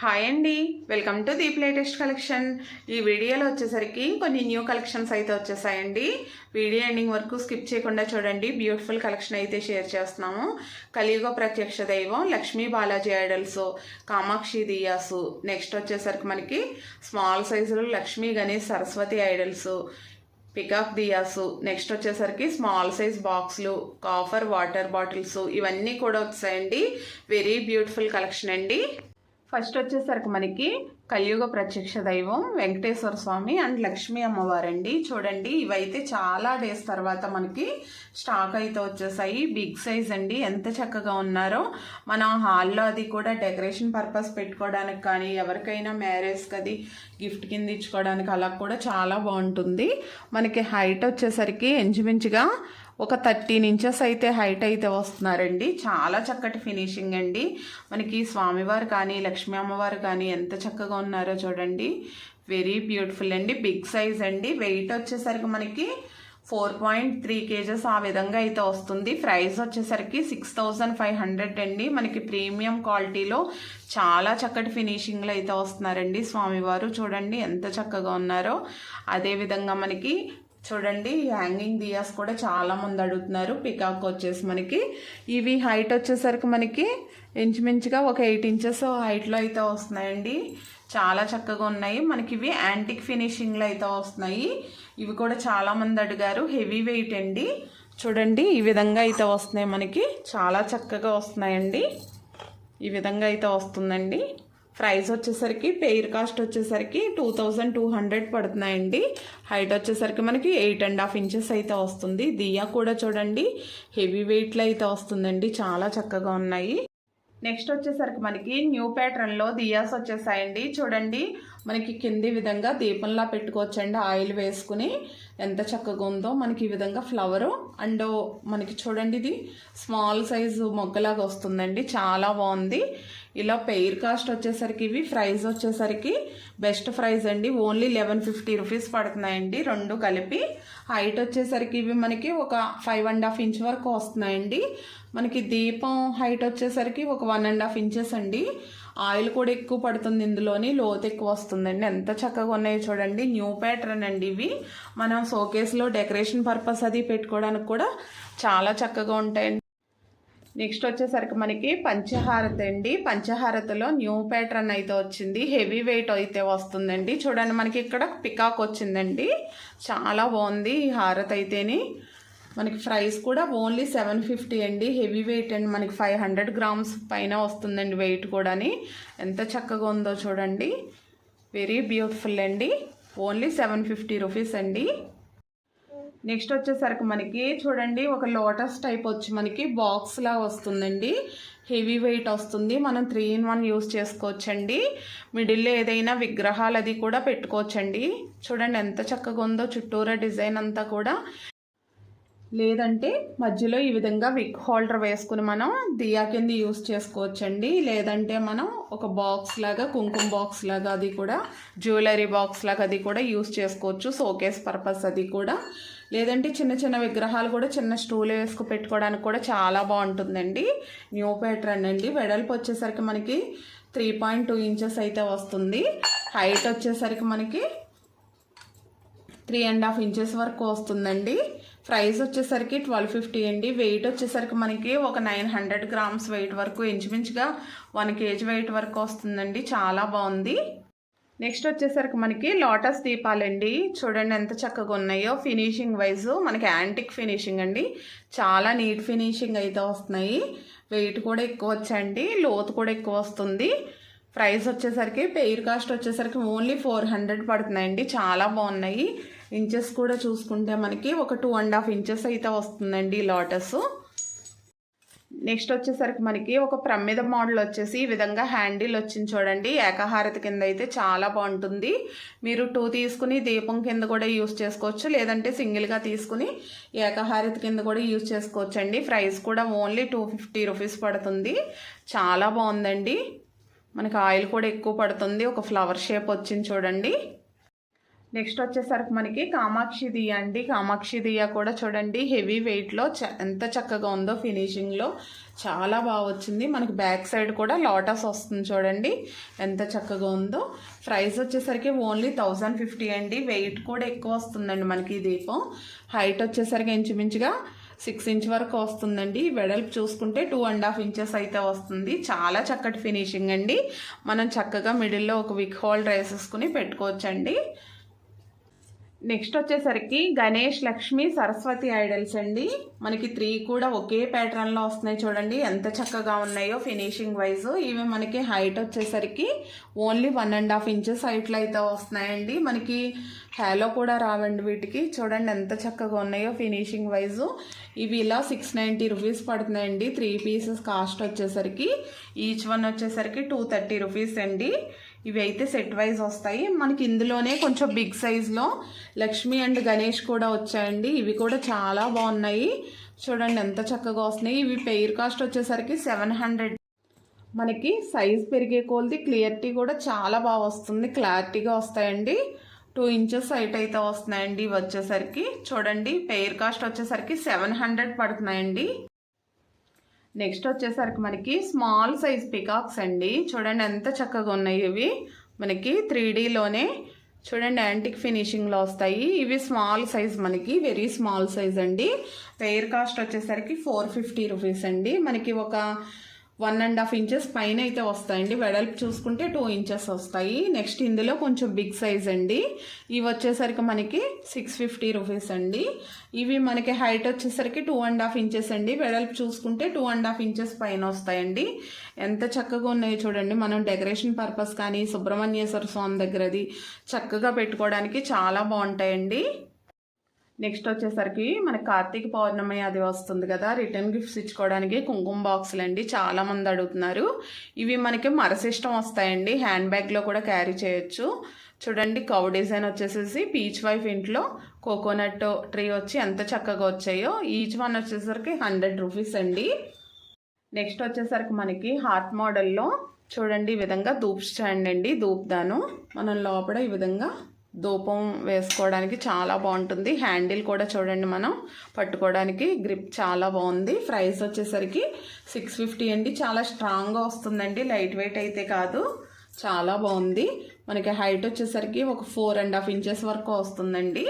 Hi అండి. Welcome to Deep latest collection. ఈ వీడియోలో వచ్చేసరికి కొన్ని న్యూ కలెక్షన్స్ అయితే వచ్చేసాయండి. వీడియో ఎండింగ్ వరకు స్కిప్ చేయకుండా చూడండి. బ్యూటిఫుల్ కలెక్షన్ అయితే షేర్ చేస్తున్నాము. కలియుగ ప్రత్యక్ష దైవం లక్ష్మీ బాలాజీ ఐడల్స్ కామాక్షి దియాసు. నెక్స్ట్ వచ్చేసరికి మనకి స్మాల్ సైజులో లక్ష్మీ గణేష్ సరస్వతి ఐడల్స్ పికాక్ దియాసు. నెక్స్ట్ వచ్చేసరికి స్మాల్ సైజ్ బాక్స్లు కాఫర్ వాటర్ బాటిల్స్ ఇవన్నీ కూడా వచ్చాయండి వెరీ బ్యూటిఫుల్ కలెక్షన్ అండి. ఫస్ట్ వచ్చేసరికి మనకి కలియుగ ప్రత్యక్ష దైవం వెంకటేశ్వర స్వామి అండ్ లక్ష్మీ అమ్మవారండి. చూడండి ఇవైతే చాలా డేస్ తర్వాత మనకి స్టాక్ అయితే వచ్చేసాయి. బిగ్ సైజ్ అండి ఎంత చక్కగా ఉన్నారో. మనం హాల్లో అది కూడా డెకరేషన్ పర్పస్ పెట్టుకోవడానికి కానీ ఎవరికైనా మ్యారేజ్కి అది గిఫ్ట్ కింద ఇచ్చుకోవడానికి అలా కూడా చాలా బాగుంటుంది. మనకి హైట్ వచ్చేసరికి ఇంచుమించుగా ఒక థర్టీన్ ఇంచెస్ అయితే హైట్ అయితే వస్తున్నారండి. చాలా చక్కటి ఫినిషింగ్ అండి. మనకి స్వామివారు కానీ లక్ష్మీ అమ్మవారు కానీ ఎంత చక్కగా ఉన్నారో చూడండి. వెరీ బ్యూటిఫుల్ అండి. బిగ్ సైజ్ అండి. వెయిట్ వచ్చేసరికి మనకి ఫోర్ పాయింట్ త్రీ కేజెస్ ఆ విధంగా అయితే వస్తుంది. ప్రైస్ వచ్చేసరికి సిక్స్ థౌజండ్ ఫైవ్ హండ్రెడ్ అండి. మనకి ప్రీమియం క్వాలిటీలో చాలా చక్కటి ఫినిషింగ్లో అయితే వస్తున్నారండి స్వామివారు. చూడండి ఎంత చక్కగా ఉన్నారో. అదేవిధంగా మనకి చూడండి హ్యాంగింగ్ దియాస్ కూడా చాలామంది అడుగుతున్నారు. పికాక్ వచ్చేసి మనకి. ఇవి హైట్ వచ్చేసరికి మనకి ఇంచుమించుగా ఒక ఎయిట్ ఇంచెస్ హైట్లో అయితే వస్తున్నాయండి. చాలా చక్కగా ఉన్నాయి. మనకి ఇవి యాంటిక్ ఫినిషింగ్లో అయితే వస్తున్నాయి. ఇవి కూడా చాలా మంది అడిగారు. హెవీ వెయిట్ అండి. చూడండి ఈ విధంగా అయితే వస్తున్నాయి మనకి. చాలా చక్కగా వస్తున్నాయండి. ఈ విధంగా అయితే వస్తుందండి. ప్రైస్ వచ్చేసరికి పెయిర్ కాస్ట్ వచ్చేసరికి టూ థౌజండ్ టూ హండ్రెడ్ పడుతున్నాయండి. హైట్ వచ్చేసరికి మనకి ఎయిట్ అండ్ హాఫ్ ఇంచెస్ అయితే వస్తుంది. దియా కూడా చూడండి హెవీ వెయిట్లో అయితే వస్తుందండి. చాలా చక్కగా ఉన్నాయి. నెక్స్ట్ వచ్చేసరికి మనకి న్యూ ప్యాటర్న్లో దియాస్ వచ్చేసాయండి. చూడండి మనకి కింది విధంగా దీపంలా పెట్టుకోవచ్చండి. ఆయిల్ వేసుకుని ఎంత చక్కగా ఉందో మనకి ఈ విధంగా ఫ్లవరు. అండ్ మనకి చూడండి ఇది స్మాల్ సైజు మొగ్గలాగా వస్తుందండి. చాలా బాగుంది. ఇలా పెయిర్ కాస్ట్ వచ్చేసరికి ఇవి ప్రైస్ వచ్చేసరికి బెస్ట్ ప్రైస్ అండి. ఓన్లీ లెవెన్ ఫిఫ్టీ రూపీస్ పడుతున్నాయండి. రెండు కలిపి. హైట్ వచ్చేసరికి ఇవి మనకి ఒక ఫైవ్ అండ్ హాఫ్ ఇంచ్ వరకు వస్తున్నాయండి. మనకి దీపం హైట్ వచ్చేసరికి ఒక వన్ అండ్ హాఫ్ ఇంచెస్ అండి. ఆయిల్ కూడా ఎక్కువ పడుతుంది ఇందులోని. లోతు ఎక్కువ వస్తుందండి. ఎంత చక్కగా ఉన్నాయో చూడండి. న్యూ ప్యాటర్న్ అండి ఇవి. మనం షోకేస్లో డెకరేషన్ పర్పస్ అది పెట్టుకోవడానికి కూడా చాలా చక్కగా ఉంటాయండి. నెక్స్ట్ వచ్చేసరికి మనకి పంచహారతి అండి. పంచహారతిలో న్యూ ప్యాటర్న్ అయితే వచ్చింది. హెవీ వెయిట్ అయితే వస్తుందండి. చూడండి మనకి ఇక్కడ పికాక్ వచ్చిందండి. చాలా బాగుంది ఈ హారతి అయితేని. మనకి ప్రైస్ కూడా ఓన్లీ సెవెన్ ఫిఫ్టీ అండి. హెవీ వెయిట్ అండి. మనకి ఫైవ్ హండ్రెడ్ గ్రామ్స్ పైన వస్తుందండి వెయిట్ కూడాని. ఎంత చక్కగా ఉందో చూడండి. వెరీ బ్యూటిఫుల్ అండి. ఓన్లీ సెవెన్ ఫిఫ్టీ రూపీస్ అండి. నెక్స్ట్ వచ్చేసరికి మనకి చూడండి ఒక లోటస్ టైప్ వచ్చి మనకి బాక్స్ లా వస్తుందండి. హెవీ వెయిట్ వస్తుంది. మనం త్రీ ఇన్ వన్ యూస్ చేసుకోవచ్చండి. మిడిల్లో ఏదైనా విగ్రహాలు అది కూడా పెట్టుకోవచ్చండి. చూడండి ఎంత చక్కగా ఉందో చుట్టూరా డిజైన్ అంతా కూడా. లేదంటే మధ్యలో ఈ విధంగా విక్ హోల్డర్ వేసుకుని మనం దియా కింద యూస్ చేసుకోవచ్చండి. లేదంటే మనం ఒక బాక్స్ లాగా కుంకుమ బాక్స్ లాగా అది కూడా జ్యువెలరీ బాక్స్ లాగా అది కూడా యూస్ చేసుకోవచ్చు. సోకేస్ పర్పస్ అది కూడా. లేదంటే చిన్న చిన్న విగ్రహాలు కూడా చిన్న స్టూల్ వేసుకు పెట్టుకోవడానికి కూడా చాలా బాగుంటుందండి. న్యూ ప్యాటర్న్ అండి. వెడల్పు వచ్చేసరికి మనకి త్రీ పాయింట్ టూ ఇంచెస్ అయితే వస్తుంది. హైట్ వచ్చేసరికి మనకి త్రీ అండ్ హాఫ్ ఇంచెస్ వరకు వస్తుందండి. ప్రైస్ వచ్చేసరికి ట్వెల్వ్ ఫిఫ్టీ అండి. వెయిట్ వచ్చేసరికి మనకి ఒక నైన్ హండ్రెడ్ గ్రామ్స్ వెయిట్ వరకు ఇంచుమించుగా వన్ కేజీ వెయిట్ వరకు వస్తుందండి. చాలా బాగుంది. నెక్స్ట్ వచ్చేసరికి మనకి లోటస్ దీపాలండి. చూడండి ఎంత చక్కగా ఉన్నాయో ఫినిషింగ్ వైజ్. మనకి యాంటిక్ ఫినిషింగ్ అండి. చాలా నీట్ ఫినిషింగ్ అయితే వస్తున్నాయి. వెయిట్ కూడా ఎక్కువ వచ్చండి లోతు కూడా ఎక్కువ వస్తుంది. ప్రైస్ వచ్చేసరికి పెయిర్ కాస్ట్ వచ్చేసరికి ఓన్లీ ఫోర్ హండ్రెడ్ పడుతున్నాయండి. చాలా బాగున్నాయి. ఇంచెస్ కూడా చూసుకుంటే మనకి ఒక టూ అండ్ హాఫ్ ఇంచెస్ అయితే వస్తుందండి లోటస్. నెక్స్ట్ వచ్చేసరికి మనకి ఒక ప్రమిద మోడల్ వచ్చేసి ఈ విధంగా హ్యాండిల్ వచ్చింది చూడండి. ఏకహారతి కింద అయితే చాలా బాగుంటుంది. మీరు టూ తీసుకుని దీపం కింద కూడా యూస్ చేసుకోవచ్చు. లేదంటే సింగిల్గా తీసుకుని ఏకహారతి కింద కూడా యూస్ చేసుకోవచ్చు అండి ప్రైస్ కూడా ఓన్లీ టూ ఫిఫ్టీ రూపీస్ పడుతుంది. చాలా బాగుందండి. మనకి ఆయిల్ కూడా ఎక్కువ పడుతుంది. ఒక ఫ్లవర్ షేప్ వచ్చింది చూడండి. నెక్స్ట్ వచ్చేసరికి మనకి కామాక్షిది అండి. కామాక్షిదియ కూడా చూడండి హెవీ వెయిట్లో చ ఎంత చక్కగా ఉందో ఫినిషింగ్లో చాలా బాగా వచ్చింది. మనకి బ్యాక్ సైడ్ కూడా లోటస్ వస్తుంది చూడండి ఎంత చక్కగా ఉందో. ప్రైస్ వచ్చేసరికి ఓన్లీ థౌజండ్ ఫిఫ్టీ అండి. వెయిట్ కూడా ఎక్కువ వస్తుందండి మనకి ఈ దీపం. హైట్ వచ్చేసరికి ఇంచుమించుగా సిక్స్ ఇంచ్ వరకు వస్తుందండి. వెడల్పు చూసుకుంటే టూ అండ్ హాఫ్ ఇంచెస్ అయితే వస్తుంది. చాలా చక్కటి ఫినిషింగ్ అండి. మనం చక్కగా మిడిల్లో ఒక విక్ హోల్డర్ వేసేసుకుని పెట్టుకోవచ్చండి. నెక్స్ట్ వచ్చేసరికి గణేష్ లక్ష్మి సరస్వతి ఐడల్స్ అండి. మనకి త్రీ కూడా ఒకే ప్యాటర్న్లో వస్తున్నాయి చూడండి. ఎంత చక్కగా ఉన్నాయో ఫినిషింగ్ వైజ్ ఇవి మనకి హైట్ వచ్చేసరికి only one and half inches హైట్లో అయితే వస్తున్నాయండి. మనకి హ్యాలో కూడా రావండి వీటికి. చూడండి ఎంత చక్కగా ఉన్నాయో ఫినిషింగ్ వైజ్ ఇవి ఇలా సిక్స్ నైంటీ రూపీస్ పడుతున్నాయండి. త్రీ పీసెస్ కాస్ట్ వచ్చేసరికి. ఈచ్ వన్ వచ్చేసరికి టూ థర్టీ రూపీస్ అండి. ఇవి అయితే సెట్ వైజ్ వస్తాయి. మనకి ఇందులోనే కొంచెం బిగ్ సైజ్లో లక్ష్మి అండ్ గణేష్ కూడా వచ్చాయండి. ఇవి కూడా చాలా బాగున్నాయి. చూడండి ఎంత చక్కగా వస్తున్నాయి. ఇవి పెయిర్ కాస్ట్ వచ్చేసరికి సెవెన్ హండ్రెడ్ మనకి సైజ్ పెరిగే కొలది క్లియర్టీ కూడా చాలా బాగా వస్తుంది. క్లారిటీగా వస్తాయండి. టూ ఇంచెస్ హైట్ అయితే వస్తున్నాయండి ఇవి వచ్చేసరికి. చూడండి పెయిర్ కాస్ట్ వచ్చేసరికి సెవెన్ హండ్రెడ్ పడుతున్నాయండి. నెక్స్ట్ వచ్చేసరికి మనకి స్మాల్ సైజ్ పికాక్స్ అండి. చూడండి ఎంత చక్కగా ఉన్నాయి ఇవి. మనకి త్రీ డీలోనే చూడండి యాంటిక్ ఫినిషింగ్లో వస్తాయి. ఇవి స్మాల్ సైజ్ మనకి వెరీ స్మాల్ సైజ్ అండి. పెయిర్ కాస్ట్ వచ్చేసరికి ఫోర్ ఫిఫ్టీ రూపీస్ అండి. మనకి ఒక వన్ అండ్ హాఫ్ ఇంచెస్ పైన అయితే వస్తాయండి. వెడల్పు చూసుకుంటే టూ ఇంచెస్ వస్తాయి. నెక్స్ట్ ఇందులో కొంచెం బిగ్ సైజ్ అండి. ఇవి వచ్చేసరికి మనకి సిక్స్ ఫిఫ్టీ రూపీస్ అండి. ఇవి మనకి హైట్ వచ్చేసరికి టూ అండ్ హాఫ్ ఇంచెస్ అండి. వెడల్పు చూసుకుంటే టూ అండ్ హాఫ్ ఇంచెస్ పైన వస్తాయండి. ఎంత చక్కగా ఉన్నాయో చూడండి. మనం డెకరేషన్ పర్పస్ కానీ సుబ్రహ్మణ్యేశ్వర స్వామి దగ్గరది చక్కగా పెట్టుకోవడానికి చాలా బాగుంటాయండి. నెక్స్ట్ వచ్చేసరికి మన కార్తీక పౌర్ణమి అది వస్తుంది కదా రిటర్న్ గిఫ్ట్స్ ఇచ్చుకోవడానికి కుంకుమ బాక్సులు అండి చాలామంది అడుగుతున్నారు. ఇవి మనకి మరసిష్టం వస్తాయండి హ్యాండ్ బ్యాగ్లో కూడా క్యారీ చేయొచ్చు. చూడండి కౌ డిజైన్ వచ్చేసేసి పీచ్ వైఫ్ ఇంట్లో కోకోనట్ ట్రీ వచ్చి ఎంత చక్కగా వచ్చాయో ఈచ్ వన్ వచ్చేసరికి హండ్రెడ్ రూపీస్ అండి. నెక్స్ట్ వచ్చేసరికి మనకి హార్ట్ మోడల్లో చూడండి ఈ విధంగా ధూప్ స్టాండ్ అండి ధూప్ దాను మనం లోపల ఈ విధంగా ధూపం వేసుకోవడానికి చాలా బాగుంటుంది. హ్యాండిల్ కూడా చూడండి మనం. పట్టుకోవడానికి గ్రిప్ చాలా బాగుంది. ప్రైస్ వచ్చేసరికి సిక్స్ ఫిఫ్టీ అండి. చాలా స్ట్రాంగ్గా వస్తుందండి. లైట్ వెయిట్ అయితే కాదు. చాలా బాగుంది. మనకి హైట్ వచ్చేసరికి ఒక ఫోర్ అండ్ హాఫ్ ఇంచెస్ వరకు వస్తుందండి.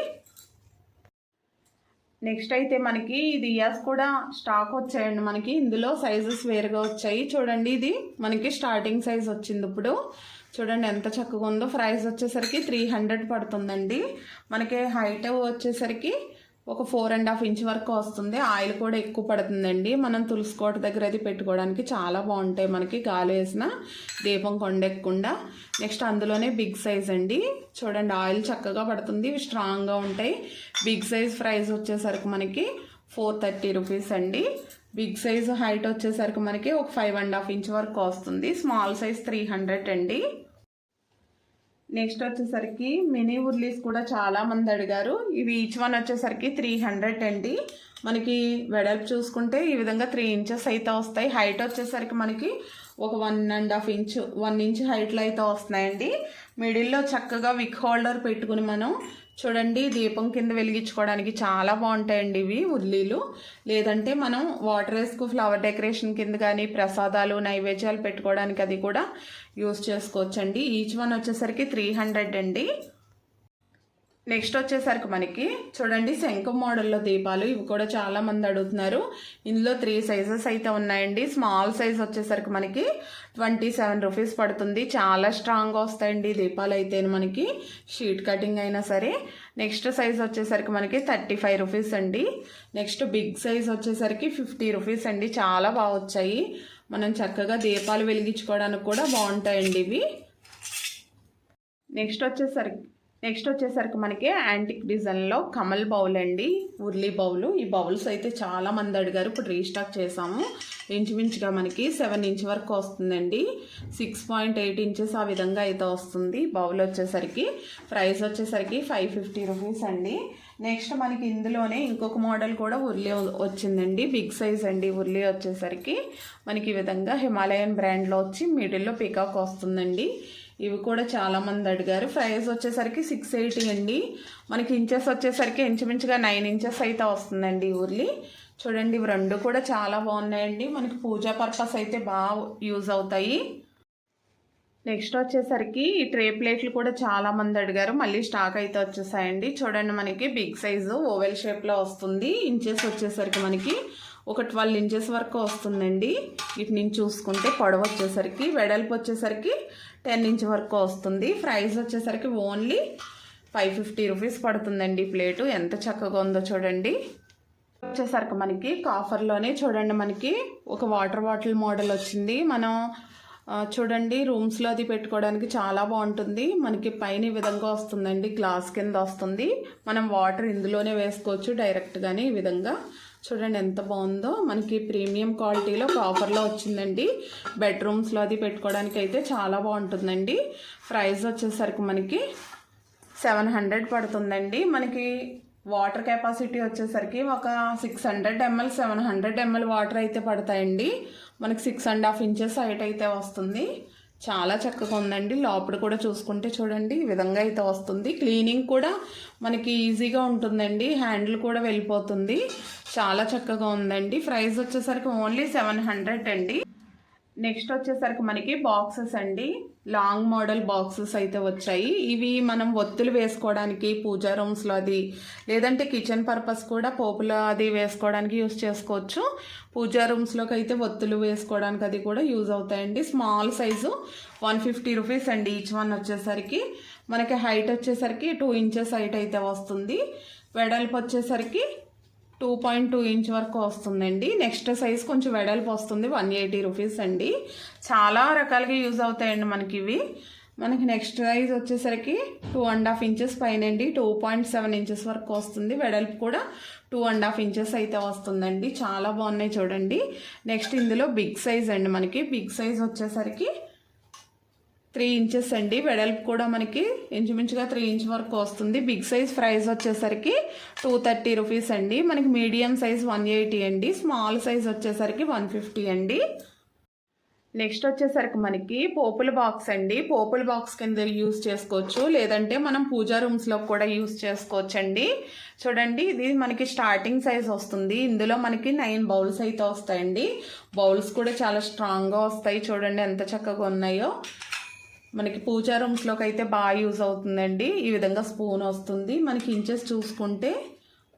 నెక్స్ట్ అయితే మనకి ఇది ఇయర్స్ కూడా స్టాక్ వచ్చాయండి మనకి. ఇందులో సైజెస్ వేరుగా వచ్చాయి. చూడండి ఇది. మనకి స్టార్టింగ్ సైజ్ వచ్చింది ఇప్పుడు. చూడండి ఎంత చక్కగా ఉందో. ప్రైస్ వచ్చేసరికి త్రీ హండ్రెడ్ పడుతుందండి. మనకి హైట్ వచ్చేసరికి ఒక ఫోర్ అండ్ హాఫ్ ఇంచ్ వరకు వస్తుంది. ఆయిల్ కూడా ఎక్కువ పడుతుందండి. మనం తులసికోట దగ్గర అది పెట్టుకోవడానికి చాలా బాగుంటాయి మనకి గాలి వేసిన దీపం కొండెక్కకుండా. నెక్స్ట్ అందులోనే బిగ్ సైజ్ అండి. చూడండి ఆయిల్ చక్కగా పడుతుంది. ఇవి స్ట్రాంగ్గా ఉంటాయి. బిగ్ సైజ్ ప్రైస్ వచ్చేసరికి మనకి ఫోర్ థర్టీ రూపీస్ అండి. బిగ్ సైజ్ హైట్ వచ్చేసరికి మనకి ఒక ఫైవ్ అండ్ హాఫ్ ఇంచ్ వరకు వస్తుంది. స్మాల్ సైజ్ త్రీ హండ్రెడ్ అండి. నెక్స్ట్ వచ్చేసరికి మినీ ఉర్లీస్ కూడా చాలా మంది అడిగారు. ఇవి ఈచ్ వన్ వచ్చేసరికి త్రీ హండ్రెడ్ అండి. మనకి వెడల్పు చూసుకుంటే ఈ విధంగా త్రీ ఇంచెస్ అయితే వస్తాయి. హైట్ వచ్చేసరికి మనకి ఒక one and half inch one inch హైట్లో అయితే వస్తున్నాయండి. మిడిల్లో చక్కగా విక్ హోల్డర్ పెట్టుకుని మనం చూడండి దీపం కింద వెలిగించుకోవడానికి చాలా బాగుంటాయండి ఇవి ఉల్లీలు. లేదంటే మనం వాటర్ వేసుకు ఫ్లవర్ డెకరేషన్ కింద కానీ ప్రసాదాలు నైవేద్యాలు పెట్టుకోవడానికి అది కూడా యూస్ చేసుకోవచ్చండి. ఈచ్ వన్ వచ్చేసరికి త్రీ హండ్రెడ్ అండి. నెక్స్ట్ వచ్చేసరికి మనకి చూడండి శంఖం మోడల్లో దీపాలు ఇవి కూడా చాలా మంది అడుగుతున్నారు. ఇందులో త్రీ సైజెస్ అయితే ఉన్నాయండి. స్మాల్ సైజ్ వచ్చేసరికి మనకి ట్వంటీ సెవెన్ రూపీస్ పడుతుంది. చాలా స్ట్రాంగ్గా వస్తాయండి దీపాలు అయితే మనకి. షీట్ కటింగ్ అయినా సరే. నెక్స్ట్ సైజ్ వచ్చేసరికి మనకి థర్టీ ఫైవ్ రూపీస్ అండి. నెక్స్ట్ బిగ్ సైజ్ వచ్చేసరికి ఫిఫ్టీ రూపీస్ అండి. చాలా బాగా వచ్చాయి. మనం చక్కగా దీపాలు వెలిగించుకోవడానికి కూడా బాగుంటాయండి ఇవి. నెక్స్ట్ వచ్చేసరికి నెక్స్ట్ వచ్చేసరికి మనకి యాంటిక్ డిజైన్లో కమల్ బౌల్ అండి ఉర్లీ బౌల్. ఈ బౌల్స్ అయితే చాలా మంది అడిగారు ఇప్పుడు రీస్టాక్ చేసాము. ఇంచుమించుగా మనకి సెవెన్ ఇంచ్ వరకు వస్తుందండి. సిక్స్ పాయింట్ ఎయిట్ ఇంచెస్ ఆ విధంగా అయితే వస్తుంది. బౌల్ వచ్చేసరికి ప్రైస్ వచ్చేసరికి ఫైవ్ ఫిఫ్టీ రూపీస్ అండి. నెక్స్ట్ మనకి ఇందులోనే ఇంకొక మోడల్ కూడా ఉర్లీ వచ్చిందండి. బిగ్ సైజ్ అండి ఉర్లీ వచ్చేసరికి. మనకి ఈ విధంగా హిమాలయన్ బ్రాండ్లో వచ్చి మిడిల్లో పికాక్ వస్తుందండి. ఇవి కూడా చాలామంది అడిగారు. ప్రైస్ వచ్చేసరికి సిక్స్ ఎయిటీ అండి. మనకి ఇంచెస్ వచ్చేసరికి ఇంచుమించుగా నైన్ ఇంచెస్ అయితే వస్తుందండి ఉర్లీ. చూడండి ఇవి రెండు కూడా చాలా బాగున్నాయండి. మనకి పూజా పర్పస్ అయితే బాగా యూజ్ అవుతాయి. నెక్స్ట్ వచ్చేసరికి ఈ ట్రే ప్లేట్లు కూడా చాలా మంది అడిగారు. మళ్ళీ స్టాక్ అయితే వచ్చేసాయండి. చూడండి మనకి బిగ్ సైజు ఓవెల్ షేప్లో వస్తుంది. ఇంచెస్ వచ్చేసరికి మనకి ఒక ట్వెల్వ్ ఇంచెస్ వరకు వస్తుందండి. ఇటు నుంచి చూసుకుంటే పొడవు వచ్చేసరికి వెడల్పు వచ్చేసరికి టెన్ ఇంచ్ వరకు వస్తుంది. ప్రైస్ వచ్చేసరికి ఓన్లీ ఫైవ్ ఫిఫ్టీ రూపీస్ పడుతుందండి ప్లేటు. ఎంత చక్కగా ఉందో చూడండి. వచ్చేసరికి మనకి కాఫర్లోనే చూడండి మనకి ఒక వాటర్ బాటిల్ మోడల్ వచ్చింది. మనం చూడండి రూమ్స్లో అది పెట్టుకోవడానికి చాలా బాగుంటుంది. మనకి పైన ఈ విధంగా వస్తుందండి గ్లాస్ కింద వస్తుంది. మనం వాటర్ ఇందులోనే వేసుకోవచ్చు డైరెక్ట్గానే ఈ విధంగా. చూడండి ఎంత బాగుందో. మనకి ప్రీమియం క్వాలిటీలో ఆఫర్లో వచ్చిందండి. బెడ్రూమ్స్లో అది పెట్టుకోవడానికి అయితే చాలా బాగుంటుందండి. ప్రైస్ వచ్చేసరికి మనకి సెవెన్ హండ్రెడ్ పడుతుందండి. మనకి వాటర్ కెపాసిటీ వచ్చేసరికి ఒక six hundred ML seven hundred ML water అయితే పడతాయండి. మనకి six and half inches height అయితే వస్తుంది. చాలా చక్కగా ఉందండి. లోపల కూడా చూసుకుంటే చూడండి ఈ విధంగా అయితే వస్తుంది. క్లీనింగ్ కూడా మనకి ఈజీగా ఉంటుందండి. హ్యాండిల్ కూడా వెళ్ళిపోతుంది. చాలా చక్కగా ఉందండి. ప్రైస్ వచ్చేసరికి ఓన్లీ సెవెన్ హండ్రెడ్ అండి. నెక్స్ట్ వచ్చేసరికి మనకి బాక్సెస్ అండి. లాంగ్ మోడల్ బాక్సెస్ అయితే వచ్చాయి. ఇవి మనం ఒత్తులు వేసుకోవడానికి పూజా రూమ్స్లో అది లేదంటే కిచెన్ పర్పస్ కూడా పోపులో అది వేసుకోవడానికి యూస్ చేసుకోవచ్చు. పూజా రూమ్స్లోకి అయితే ఒత్తులు వేసుకోవడానికి అది కూడా యూజ్ అవుతాయండి. Small size one fifty rupees అండి ఈచ్ వన్ వచ్చేసరికి. మనకి హైట్ వచ్చేసరికి టూ ఇంచెస్ హైట్ అయితే వస్తుంది. వెడల్పు వచ్చేసరికి టూ పాయింట్ టూ ఇంచ్ వరకు వస్తుందండి. నెక్స్ట్ సైజ్ కొంచెం వెడల్పు వస్తుంది వన్ ఎయిటీ రూపీస్ అండి. చాలా రకాలుగా యూజ్ అవుతాయండి మనకి ఇవి. మనకి నెక్స్ట్ సైజ్ వచ్చేసరికి టూ అండ్ హాఫ్ ఇంచెస్ పైన అండి టూ పాయింట్ సెవెన్ ఇంచెస్ వరకు వస్తుంది. వెడల్పు కూడా టూ అండ్ హాఫ్ ఇంచెస్ అయితే వస్తుందండి. చాలా బాగున్నాయి చూడండి. నెక్స్ట్ ఇందులో బిగ్ సైజ్ అండి మనకి. బిగ్ సైజ్ వచ్చేసరికి త్రీ ఇంచెస్ అండి. వెడల్పు కూడా మనకి ఇంచుమించుగా త్రీ ఇంచ్ వరకు వస్తుంది. బిగ్ సైజ్ ప్రైస్ వచ్చేసరికి టూ థర్టీ రూపీస్ అండి. మనకి మీడియం సైజ్ వన్ ఎయిటీ అండి. స్మాల్ సైజ్ వచ్చేసరికి వన్ ఫిఫ్టీ అండి. నెక్స్ట్ వచ్చేసరికి మనకి పోపుల బాక్స్ అండి. పోపుల బాక్స్ కింద యూస్ చేసుకోవచ్చు. లేదంటే మనం పూజా రూమ్స్లో కూడా యూస్ చేసుకోవచ్చు అండి చూడండి ఇది మనకి స్టార్టింగ్ సైజ్ వస్తుంది. ఇందులో మనకి నైన్ బౌల్స్ అయితే వస్తాయండి. బౌల్స్ కూడా చాలా స్ట్రాంగ్గా వస్తాయి. చూడండి ఎంత చక్కగా ఉన్నాయో. మనకి పూజా రూమ్స్లోకి అయితే బాగా యూజ్ అవుతుందండి. ఈ విధంగా స్పూన్ వస్తుంది. మనకి ఇంచెస్ చూసుకుంటే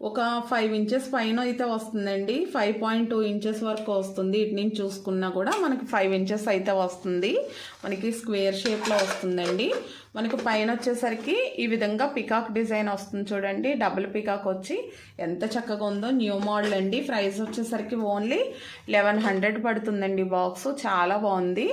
ఒక ఫైవ్ ఇంచెస్ పైన అయితే వస్తుందండి. ఫైవ్ పాయింట్ టూ ఇంచెస్ వరకు వస్తుంది. ఇటు నుంచి చూసుకున్నా కూడా మనకి ఫైవ్ ఇంచెస్ అయితే వస్తుంది. మనకి స్క్వేర్ షేప్లో వస్తుందండి. మనకి పైన వచ్చేసరికి ఈ విధంగా పికాక్ డిజైన్ వస్తుంది చూడండి. డబుల్ పికాక్ వచ్చి ఎంత చక్కగా ఉందో న్యూ మోడల్ అండి. ప్రైస్ వచ్చేసరికి ఓన్లీ లెవెన్ హండ్రెడ్ పడుతుందండి బాక్స్ చాలా బాగుంది.